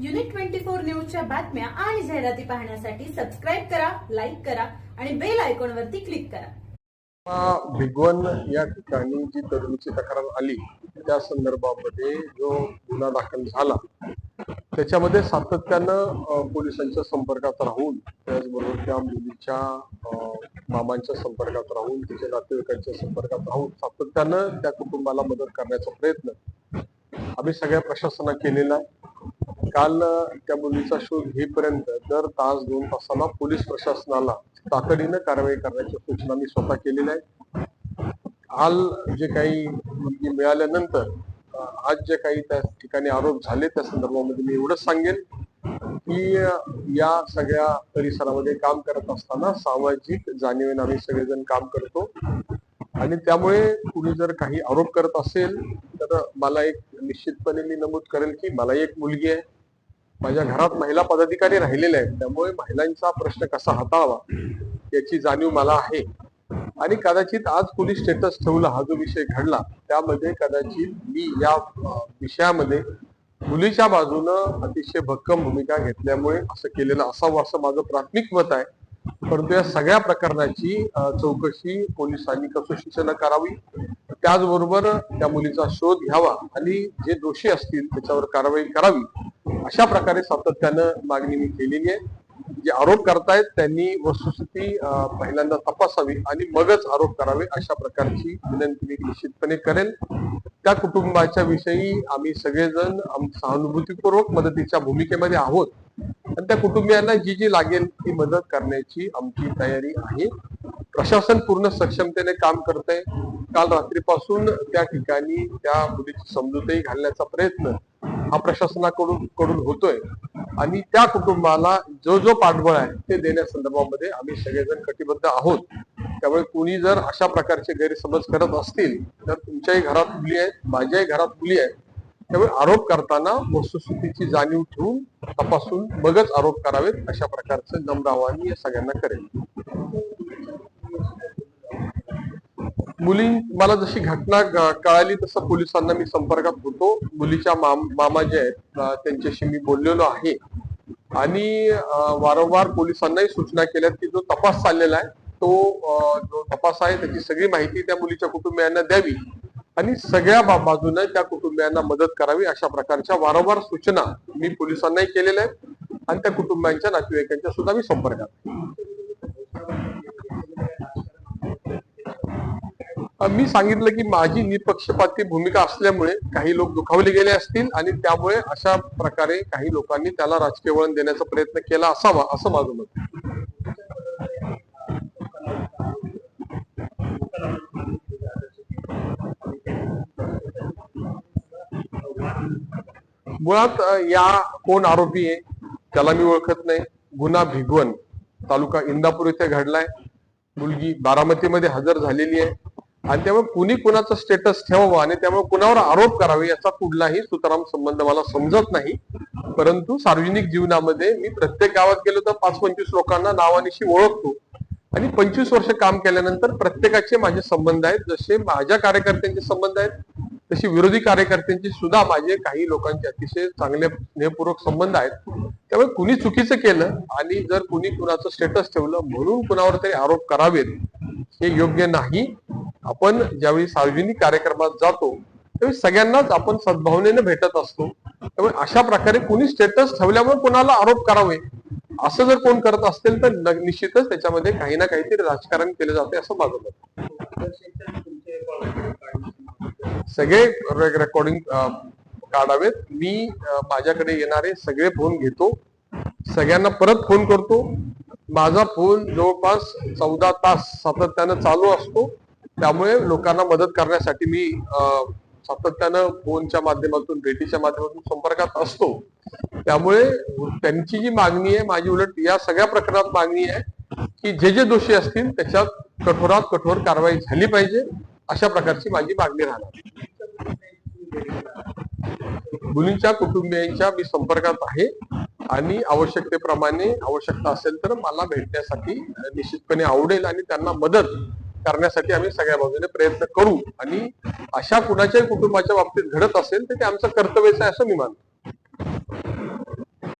Unit twenty four न्यूजच्या बातम्या आणि जाहिराती पाहण्यासाठी सबस्क्राईब करा लाईक करा आणि बेल आयकॉन वरती क्लिक करा. आता भिगवण या ठिकाणी जी तरुणीची तक्रार आली त्या संदर्भामध्ये जो गुन्हा दाखल झाला त्याच्यामध्ये सातत्यानं पोलिसांच्या संपर्कात राहून त्याचबरोबर त्या मुलीच्या मामांच्या संपर्कात राहून तिच्या नातेवाईकांच्या संपर्कात राहून सातत्यानं त्या कुटुंबाला मदत करण्याचा प्रयत्न आम्ही सगळ्या प्रशासनाने केलेला आहे. काल त्या मुलीचा शोध घेईपर्यंत दर तास दोन तासाला पोलीस प्रशासनाला तातडीनं कारवाई करण्याच्या सूचना मी स्वतः केलेल्या आहेत. काल जे काही मुलगी मिळाल्यानंतर आज जे काही त्या ठिकाणी आरोप झाले त्या संदर्भामध्ये मी एवढंच सांगेन की या सगळ्या परिसरामध्ये काम करत असताना सामाजिक जाणीवेनं आम्ही सगळेजण काम करतो. आणि त्यामुळे कुणी जर काही आरोप करत असेल तर मला एक निश्चितपणे मी नमूद करेल की मला एक मुलगी आहे. माझ्या घरात महिला पदाधिकारी राहिलेले आहेत. त्यामुळे महिलांचा प्रश्न कसा हाताळावा याची जाणीव मला आहे. आणि कदाचित आज पोलीस स्टेटस ठेवला हा जो विषय घडला त्यामध्ये कदाचित मी या विषयामध्ये मुलीच्या बाजूनं अतिशय भक्कम भूमिका घेतल्यामुळे असं केलेलं असावं असं माझं प्राथमिक मत आहे. परंतु या सगळ्या प्रकरणाची चौकशी पोलिसांनी कसोशीनं करावी त्याचबरोबर त्या मुलीचा शोध घ्यावा आणि जे दोषी असतील त्याच्यावर कारवाई करावी अशा प्रकारे सातत्यानं मागणी मी केलेली आहे. जे आरोप करतायत त्यांनी वस्तुस्थिती पहिल्यांदा तपासावी आणि मगच आरोप करावे अशा प्रकारची विनंती मी निश्चितपणे करेन. त्या कुटुंबाच्या विषयी आम्ही सगळेजण आम- सहानुभूतीपूर्वक मदतीच्या भूमिकेमध्ये आहोत. आणि त्या कुटुंबियांना जी जी लागेल ती मदत करण्याची आमची तयारी आहे. प्रशासन पूर्ण सक्षमतेने काम करत आहे काल रात्रीपासून त्या ठिकाणी त्या मुलीची समजूतही घालण्याचा प्रयत्न हा प्रशासनाकडून कडून होतोय. आणि त्या कुटुंबाला जो जो पाठबळ आहे ते देण्यासंदर्भामध्ये आम्ही सगळेजण कटिबद्ध आहोत. त्यामुळे कुणी जर अशा प्रकारचे गैरसमज करत असतील तर तुमच्याही घरात मुली आहेत माझ्याही घरात मुली आहेत. त्यामुळे आरोप करताना वस्तुस्थितीची जाणीव ठेवून तपासून मगच आरोप करावेत अशा प्रकारचं नम्र आवाहन मी या सगळ्यांना करेन. मुली मला जशी घटना कळाली तसं पोलिसांना मी संपर्कात होतो. मुलीच्या माम मामा जे आहेत त्यांच्याशी मी बोललेलो आहे. आणि वारंवार पोलिसांनाही सूचना केल्यात की जो तपास चाललेला आहे तो जो तपास आहे त्याची सगळी माहिती त्या मुलीच्या कुटुंबियांना द्यावी. आणि सगळ्या बा- बाजूने त्या कुटुंबियांना मदत करावी अशा प्रकारच्या वारंवार सूचना मी पोलिसांनाही केलेल्या आहेत. आणि त्या कुटुंबियांच्या नातेवाईकांच्या सुद्धा मी संपर्कात मी सांगितलं की माझी निपक्षपाती भूमिका असल्यामुळे काही लोक दुखावले गेले असतील आणि त्यामुळे अशा प्रकारे काही लोकांनी त्याला राजकीय वळण देण्याचा प्रयत्न केला असावा असं माझं मत मुळात या कोण आरोपी आहे त्याला मी ओळखत नाही. गुन्हा भिगवण तालुका इंदापूर इथे घडलाय. मुलगी बारामतीमध्ये हजर झालेली आहे. आणि त्यामुळे कुणी कुणाचं स्टेटस ठेवावं आणि त्यामुळे कुणावर आरोप करावे याचा कुठलाही सुताराम संबंध मला समजत नाही. परंतु सार्वजनिक जीवनामध्ये मी प्रत्येक गावात गेलो तर पाच पंचवीस लोकांना नावानिशी ओळखतो. आणि पंचवीस वर्ष काम केल्यानंतर प्रत्येकाचे माझे संबंध आहेत. जसे माझ्या कार्यकर्त्यांचे संबंध आहेत तशी विरोधी कार्यकर्त्यांची सुद्धा माझे काही लोकांचे अतिशय चांगले स्नेहपूर्वक संबंध आहेत. त्यामुळे कुणी चुकीचं केलं आणि जर कुणी कुणाचं स्टेटस ठेवलं म्हणून कुणावर तरी आरोप करावेत हे योग्य नाही. आपण ज्यावेळी सार्वजनिक कार्यक्रमात जातो त्यावेळी सगळ्यांनाच आपण सद्भावनेने भेटत असतो. त्यामुळे अशा प्रकारे कुणी स्टेटस ठेवल्यामुळे कोणाला आरोप करावे असं जर कोण करत असेल तर निश्चितच त्याच्यामध्ये काही ना काहीतरी राजकारण केलं जाते असं माझं मत सगळे रेकॉर्डिंग काढावेत. मी माझ्याकडे येणारे सगळे फोन घेतो. सगळ्यांना परत फोन करतो. माझा फोन जवळपास चौदा तास सातत्यानं चालू असतो. त्यामुळे लोकांना मदत करण्यासाठी मी सातत्यानं फोनच्या माध्यमातून भेटीच्या माध्यमातून संपर्कात असतो. त्यामुळे त्यांची जी मागणी आहे माझी उलट या सगळ्या प्रकरणात मागणी आहे की जे जे दोषी असतील त्याच्यात कठोरात कठोर कारवाई झाली पाहिजे अशा प्रकारची माझी मागणी राहणार. मुलींच्या कुटुंबियांच्या मी संपर्कात आहे आणि आवश्यकतेप्रमाणे आवश्यकता असेल तर मला भेटण्यासाठी निश्चितपणे आवडेल आणि त्यांना मदत करण्यासाठी आम्ही सगळ्या बाजूने प्रयत्न करू. आणि अशा कुणाच्याही कुटुंबाच्या बाबतीत घडत असेल तर ते आमचं कर्तव्यच आहे असं मी मानतो.